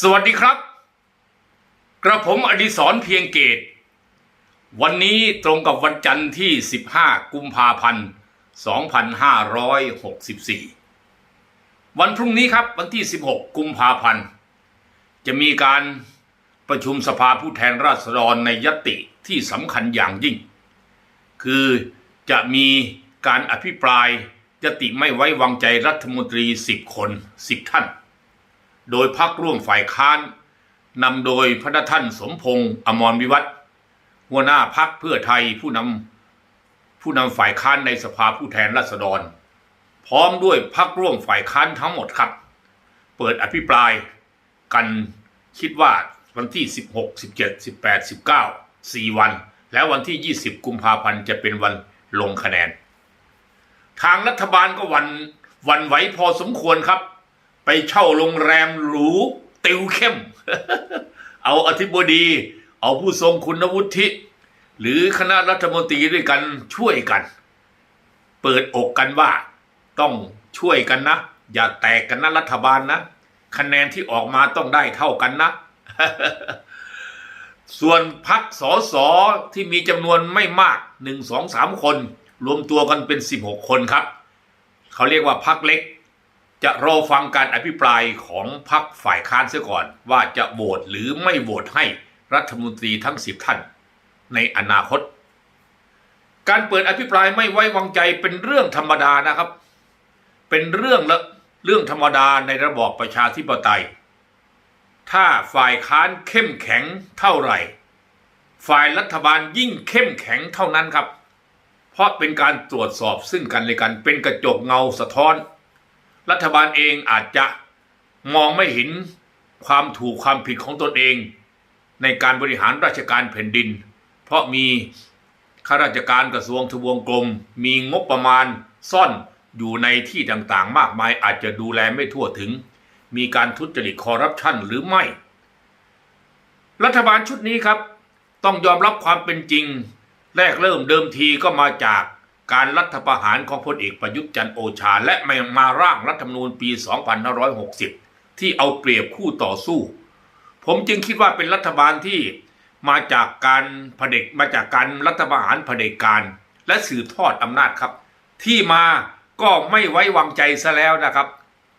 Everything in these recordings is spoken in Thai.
สวัสดีครับ กระผมอดิศรเพียงเกต วันนี้ตรงกับวันจันทร์ที่ 15 กุมภาพันธ์ 2564 วันพรุ่งนี้ครับวันที่ 16 กุมภาพันธ์ จะมีการประชุมสภาผู้แทนราษฎรในยติที่สำคัญอย่างยิ่ง คือจะมีการอภิปรายยติไม่ไว้วางใจรัฐมนตรี 10 คน 10 ท่าน โดยพักร่วมฝ่ายค้านนำโดยพระท่านสมพงษ์อมรวิวัฒน์หัวหน้าพักเพื่อไทยผู้นำผู้นำฝ่ายค้านในสภาผู้แทนราษฎร พร้อมด้วยพักร่วมฝ่ายค้านทั้งหมดครับ เปิดอภิปรายกันคิดว่าวันที่ 16 17 18 19 4 วัน แล้ววันที่ 20 กุมภาพันธ์จะเป็นวันลงคะแนน ทางรัฐบาลก็วันวันไหวพอสมควรครับ ไปเช่าโรงแรมหรูติวเข้ม เอาอธิบดี เอาผู้ทรงคุณวุฒิ หรือคณะรัฐมนตรีด้วยกันช่วยกัน เปิดอกกันว่าต้องช่วยกันนะ อย่าแตกกันนะรัฐบาลนะ คะแนนที่ออกมาต้องได้เท่ากันนะ ส่วนพักสอสอที่มีจำนวนไม่มากหนึ่งสองสามคน รวมตัวกันเป็นสิบหกคนครับ เขาเรียกว่าพักเล็ก จะรอฟังการอภิปรายของพรรคฝ่ายค้านเสียก่อน ว่าจะโหวตหรือไม่โหวตให้รัฐมนตรีทั้งสิบท่าน ในอนาคต การเปิดอภิปรายไม่ไว้วางใจเป็นเรื่องธรรมดานะครับ เป็นเรื่องละเรื่องธรรมดาในระบอบประชาธิปไตย ถ้าฝ่ายค้านเข้มแข็งเท่าไหร่ ฝ่ายรัฐบาลยิ่งเข้มแข็งเท่านั้นครับ เพราะเป็นการตรวจสอบซึ่งกันและกันเป็นกระจกเงาสะท้อน รัฐบาลเองอาจจะมองไม่เห็นความถูกความผิดของตนเอง ในการบริหารราชการแผ่นดิน เพราะมีข้าราชการกระทรวงทบวงกรม มีงบประมาณซ่อนอยู่ในที่ต่างๆ มากมายอาจจะดูแลไม่ทั่วถึง มีการทุจริตคอร์รัปชันหรือไม่ รัฐบาลชุดนี้ครับ ต้องยอมรับความเป็นจริง แรกเริ่มเดิมทีก็มาจาก การรัฐประหารของพลเอกประยุทธ์จันโอชา และมามาร่างรัฐธรรมนูญปี 2560 ที่เอาเปรียบคู่ต่อสู้ ผมจึงคิดว่าเป็นรัฐบาลที่มาจากการเผด็จมาจากการรัฐประหารเผด็จการ และสืบทอดอำนาจครับ ที่มาก็ไม่ไว้วางใจซะแล้วนะครับ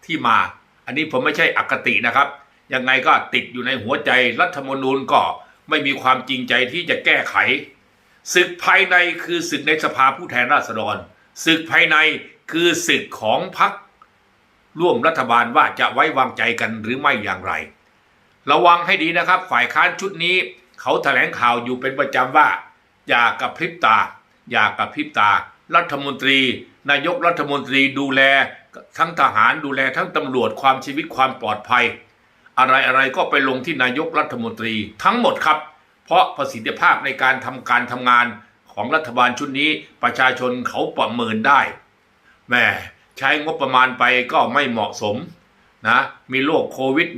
ที่มา อันนี้ผมไม่ใช่อคตินะครับ ยังไงก็ติดอยู่ในหัวใจรัฐธรรมนูญก็ไม่มีความจริงใจที่จะแก้ไข ศึกภายในคือศึกในสภาผู้แทนราษฎรศึกภายในคือศึกของพรรคร่วมรัฐบาลว่าจะไว้วางใจกันหรือไม่อย่างไร ระวังให้ดีนะครับ ฝ่ายค้านชุดนี้ เขาแถลงข่าวอยู่เป็นประจำว่า อย่ากระพริบตา อย่ากระพริบตา รัฐมนตรี นายกรัฐมนตรีดูแล ทั้งทหารดูแลทั้งตำรวจความชีวิตความปลอดภัย อะไรอะไรก็ไปลงที่นายกรัฐมนตรีทั้งหมดครับ เพราะประสิทธิภาพในการทำการทำงานของรัฐบาลชุดนี้ประชาชนเขาประเมินได้แม่ใช้งบประมาณไปก็ไม่เหมาะสมนะมีโรคโควิด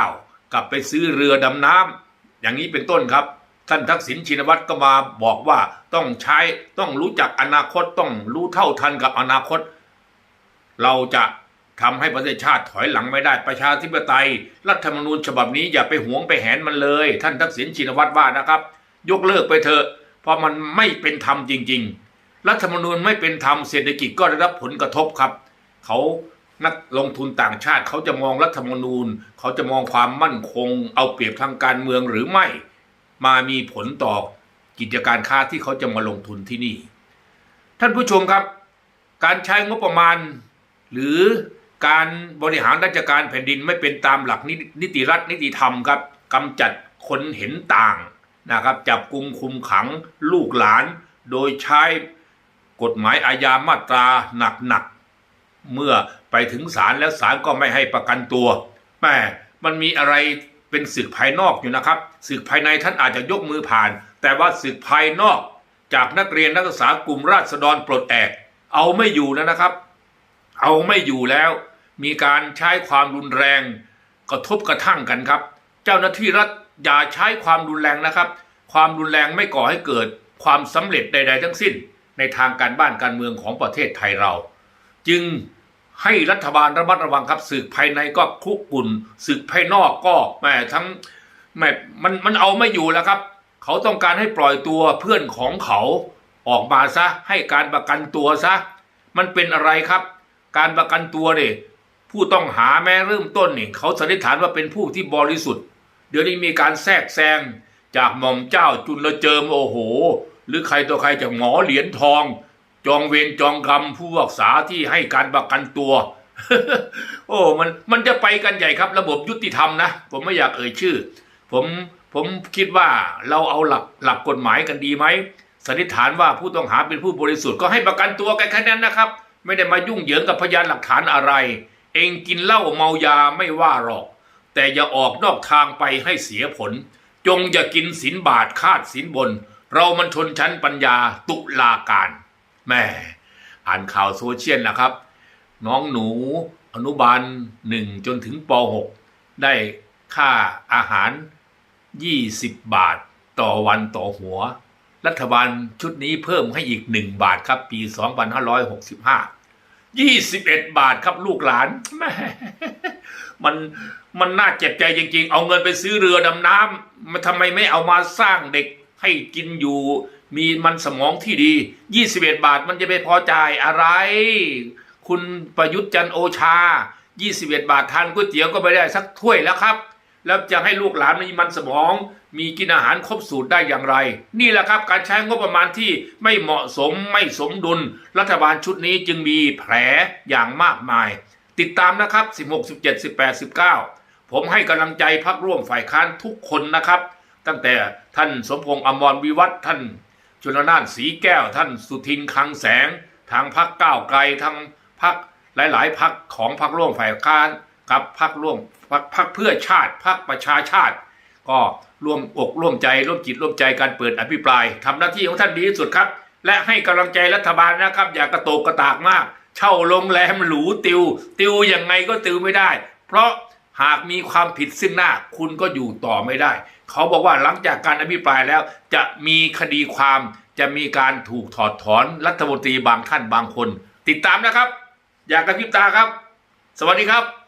-19 กลับไปซื้อเรือดำน้ำอย่างนี้เป็นต้นครับ ท่านทักษิณชินวัตรก็มาบอกว่าต้องใช้ต้องรู้จักอนาคตต้องรู้เท่าทันกับอนาคต เราจะ ทำให้ประเทศชาติถอยหลังไม่ได้ประชาธิปไตย รัฐธรรมนูญฉบับนี้อย่าไปหวงไปแหนมันเลย ท่านทักษิณชินวัตรว่านะครับ ยกเลิกไปเถอะ เพราะมันไม่เป็นธรรมจริง ๆ รัฐธรรมนูญไม่เป็นธรรมเศรษฐกิจก็ได้รับผลกระทบครับ เขานักลงทุนต่างชาติเขาจะมองรัฐธรรมนูญ เขาจะมองความมั่นคง เอาเปรียบทางการเมืองหรือไม่ มามีผลต่อกิจการค้าที่เขาจะมาลงทุนที่นี่ ท่านผู้ชมครับ การใช้งบประมาณ หรือ การบริหารราชการแผ่นดินไม่เป็นตามหลักนิติรัฐนิติธรรมครับกำจัดคนเห็นต่างนะครับจับกุมคุมขังลูกหลาน โดยใช้กฎหมายอาญามาตราหนักๆเมื่อไปถึงศาลแล้วศาลก็ไม่ให้ประกันตัวแม่มันมีอะไรเป็นศึกภายนอกอยู่นะครับศึกภายในท่านอาจจะยกมือผ่าน แต่ว่าศึกภายนอก จากนักเรียนนักศึกษากลุ่มราษฎรปลดแอก เอาไม่อยู่แล้วนะครับ เอาไม่อยู่แล้ว มีการใช้ความรุนแรง กระทบกระทั่งกันครับ เจ้าหน้าที่รัฐอย่าใช้ความรุนแรงนะครับ ความรุนแรงไม่ก่อให้เกิดความสำเร็จใด ๆ ทั้งสิ้น ในทางการบ้านการเมืองของประเทศไทยเรา จึงให้รัฐบาลระมัดระวังครับศึกภายในก็คุกกุ่นศึกภายนอกก็แหมทั้งแหมมันมันเอาไม่อยู่แล้วครับ เขาต้องการให้ปล่อยตัวเพื่อนของเขาออกมาซะให้การประกันตัวซะ มันเป็นอะไรครับ การประกันตัวเนี่ยผู้ต้องหาแม้เริ่มต้นนี่เขาสันนิษฐานว่าเป็นผู้ที่บริสุทธิ์ เดี๋ยวนี้มีการแทรกแซงจากหม่อมเจ้าจุลเจิมโอโห หรือใครตัวใครจากหมอเหรียญทอง จองเวรจองกรรมผู้พิพากษาที่ให้การประกันตัว โอ้มันมันจะไปกันใหญ่ครับ ระบบยุติธรรมนะ ผมไม่อยากเอ่ยชื่อ ผมผมคิดว่าเราเอาหลักหลักกฎหมายกันดีไหมสันนิษฐานว่าผู้ต้องหาเป็นผู้บริสุทธิ์ก็ให้ประกันตัวกันแค่นั้นนะครับ ไม่ได้มายุ่งเหยิงกับพยานหลักฐานอะไร เองกินเหล้าเมายาไม่ว่าหรอก แต่อย่าออกนอกทางไปให้เสียผล จงอย่ากินสินบาทคาดสินบน เรามันชนชั้นปัญญาตุลาการแม่อ่านข่าวโซเชียลนะครับ น้องหนูอนุบาลหนึ่งจนถึงป .6 ได้ค่าอาหาร 20 บาทต่อวันต่อหัว รัฐบาลชุดนี้เพิ่มให้อีก 1 บาทครับ ปี 2565 21 บาทครับลูกหลานม,มันมันน่าเจ็บใจจริง ๆ เอาเงินไปซื้อเรือดำน้ำมันทำไมไม่เอามาสร้างเด็กให้กินอยู่ มีมันสมองที่ดี 21 บาทมันจะไปพอจ่ายอะไร คุณประยุทธ์จันโอชา 21 บาททานก๋วยเตี๋ยวก็ไม่ได้สักถ้วยแล้วครับ แล้วจะให้ลูกหลานมีมันสมอง มีกินอาหารครบสูตรได้อย่างไร นี่แหละครับการใช้งบประมาณที่ไม่เหมาะสมไม่สมดุล รัฐบาลชุดนี้จึงมีแผลอย่างมากมาย ติดตามนะครับ 16 17 18 19 ผมให้กำลังใจพักร่วมฝ่ายค้านทุกคนนะครับ ตั้งแต่ท่านสมพงษ์อมรวิวัฒน์ท่านชนนานสีแก้วท่านสุทินคังแสง ทางพักก้าวไกลทางพักหลาย ๆ พักของพักร่วมฝ่ายค้านกับพักร่วมพักพักเพื่อชาติพักประชาชาติ ก็ร่วมอกร่วมใจร่วมจิตร่วมใจการเปิดอภิปรายทำหน้าที่ของท่านดีที่สุดครับ และให้กำลังใจรัฐบาลนะครับ อย่ากระโตกกระตากมาก เช่าโรงแรมหรูติว ติวยังไงก็ติวไม่ได้ เพราะหากมีความผิดซึ่งหน้าคุณก็อยู่ต่อไม่ได้ เขาบอกว่าหลังจากการอภิปรายแล้ว จะมีคดีความจะมีการถูกถอดถอนรัฐมนตรีบางท่านบางคน ติดตามนะครับ อย่ากระพริบตาครับ สวัสดีครับ